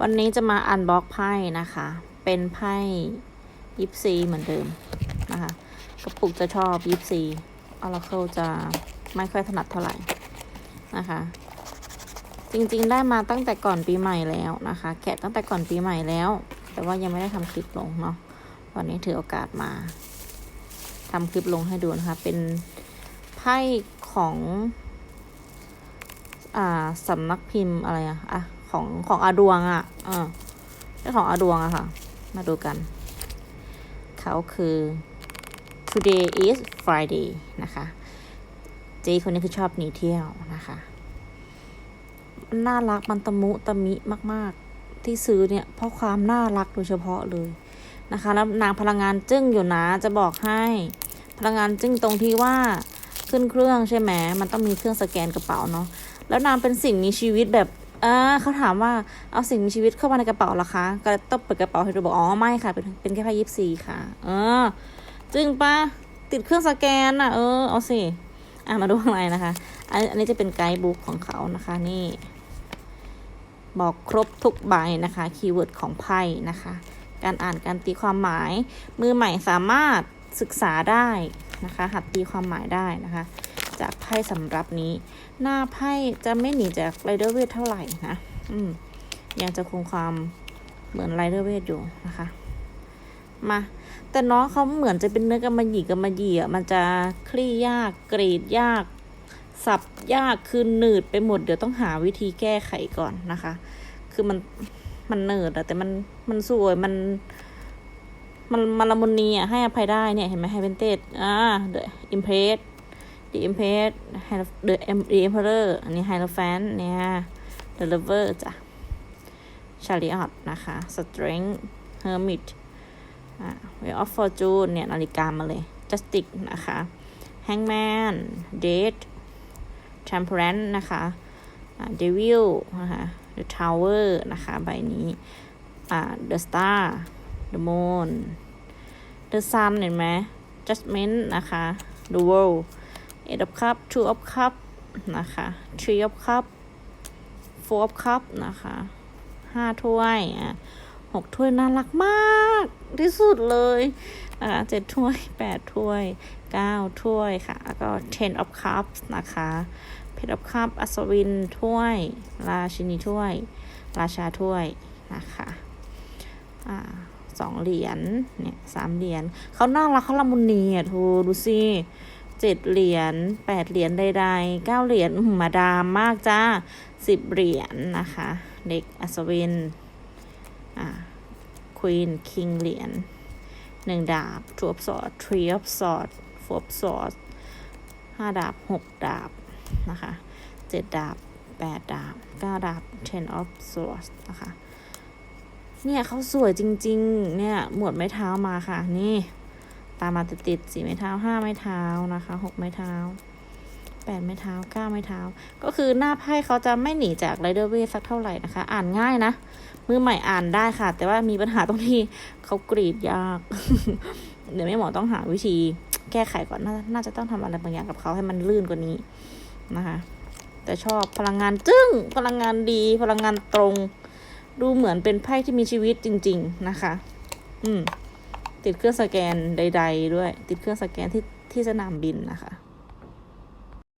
วันนี้จะมาอันบ็อกไพ่นะคะ เป็นไพ่ยิปซีเหมือนเดิมนะคะ กระปุกจะชอบยิปซีออราเคิลจะไม่ค่อยถนัดเท่าไหร่นะคะ จริงๆได้มาตั้งแต่ก่อนปีใหม่แล้วนะคะ แกะตั้งแต่ก่อนปีใหม่แล้ว แต่ว่ายังไม่ได้ทำคลิปลงเนาะ วันนี้ถือโอกาสมาทำคลิปลงให้ดูนะคะ เป็นไพ่ของ อ่าสำนักพิมพ์อะไรอะอะ ของของอาดวงอะเออเจ้าของอาดวงอะค่ะ มาดูกัน เขาคือ today is Friday นะคะ เจคนนี้คือชอบหนีเที่ยวนะคะมันน่ารักมันตะมุตะมิมาก ๆ ที่ซื้อเนี่ย เพราะความน่ารักโดยเฉพาะเลยนะคะ แล้วนางพลังงานจึ้งอยู่นะ จะบอกให้ พลังงานจึ้งตรงที่ว่าขึ้นเครื่องใช่ไหม มันต้องมีเครื่องสแกนกระเป๋าเนาะ แล้วนางเป็นสิ่งมีชีวิตแบบ อ่าเขาถามว่าเอาสิ่งมีชีวิตเข้ามาในกระเป๋าหรอคะ ก็ต้องเปิดกระเป๋าให้ดูบอกอ๋อไม่ค่ะ เป็นเป็นแค่ไพ่ยิปซีค่ะ เออจึงปะติดเครื่องสแกนอะ เออ เอาสิ อะมาดูข้างในนะคะ อันนี้จะเป็นไกด์บุ๊กของเขานะคะ นี่ บอกครบทุกใบนะคะ คีย์เวิร์ดของไพ่นะคะ การอ่านการตีความหมาย มือใหม่สามารถศึกษาได้นะคะ หัดตีความหมายได้นะคะ จากไพ่สำรับนี้ หน้าไพ่จะไม่หนีจากไรเดอร์เวทเท่าไหร่นะอืมยังจะคงความเหมือนไรเดอร์เวทอยู่นะคะ มา แต่น้องเขาเหมือนจะเป็นเนื้อกำมะหยี่กำมะหยี่อะมันจะคลี่ยากกรีดยาก สับยากคือหนืดไปหมดเดี๋ยวต้องหาวิธีแก้ไขก่อนนะคะ คือมันมันเนิร์ดอะแต่มันมันสวยมัน มันมันละมุนนีอะให้อภัยได้เนี่ย เห็นไหมไฮเวนเตดอ่า The Impress The Impress The Empress, The Emperor อันนี้ Hierophant เนี่ย The Lover จ้ะ Chariot นะคะ Strength Hermit อ่า Wheel of Fortune เนี่ย นาฬิกามาเลย Justice นะคะ Hangman Date Temperance นะคะอ่า Devil นะคะ The Tower นะคะ ใบนี้อ่า The Star The Moon The Sun เห็นไหม Judgment นะคะ The World Eight of Cup Two of Cup นะคะ Three of Cup Four of Cup นะคะห้าถ้วยอะหกถ้วยน่ารักมากที่สุดเลยนะคะเจ็ดถ้วยแปดถ้วยเก้าถ้วยค่ะ แล้วก็ ten of cups นะคะเพชร of cup อัศวินถ้วย ราชินีถ้วย ราชาถ้วยนะคะอ่าสองเหรียญเนี่ยสามเหรียญเขาน่ารักเขาละมุนนีอะทูดูสิ เจ็ดเหรียญแปดเหรียญใดๆเก้าเหรียญอื้อหือมาดามมากจ้าสิบเหรียญนะคะ เด็กอัศวิน อ่าควีนคิงเหรียญหนึ่งดาบทูอ f ฟสอดทรีอฟสอดโฟอ f สอดห้าดาบหกดาบนะคะเจ็ดดาบแปดดาบเก้าดาบ ten of swords นะคะ เนี่ยเขาสวยจริง ๆ เนี่ย หมวดไม้เท้ามาค่ะ นี่ ตามมาติดๆสี่ไม้เท้าห้าไม้เท้านะคะหกไม้เท้าแปดไม้เท้าเก้าไม้เท้า ก็คือหน้าไพ่เขาจะไม่หนีจากไรเดอร์เวสักเท่าไหร่นะคะ อ่านง่ายนะ มือใหม่อ่านได้ค่ะ แต่ว่ามีปัญหาตรงที่เขากรีดยาก เดี๋ยวแม่หมอต้องหาวิธี แก้ไขก่อนนน่าจะต้องทำอะไรบางอย่างกับเขาให้มันลื่นกว่านี้นะคะ แต่ชอบพลังงานจึ้งพลังงานดี พลังงานตรง ดูเหมือนเป็นไพ่ที่มีชีวิตจริง ๆ นะคะ อืม ติดเครื่องสแกนใด ๆ ด้วย ติดเครื่องสแกนที่ที่สนามบินนะคะ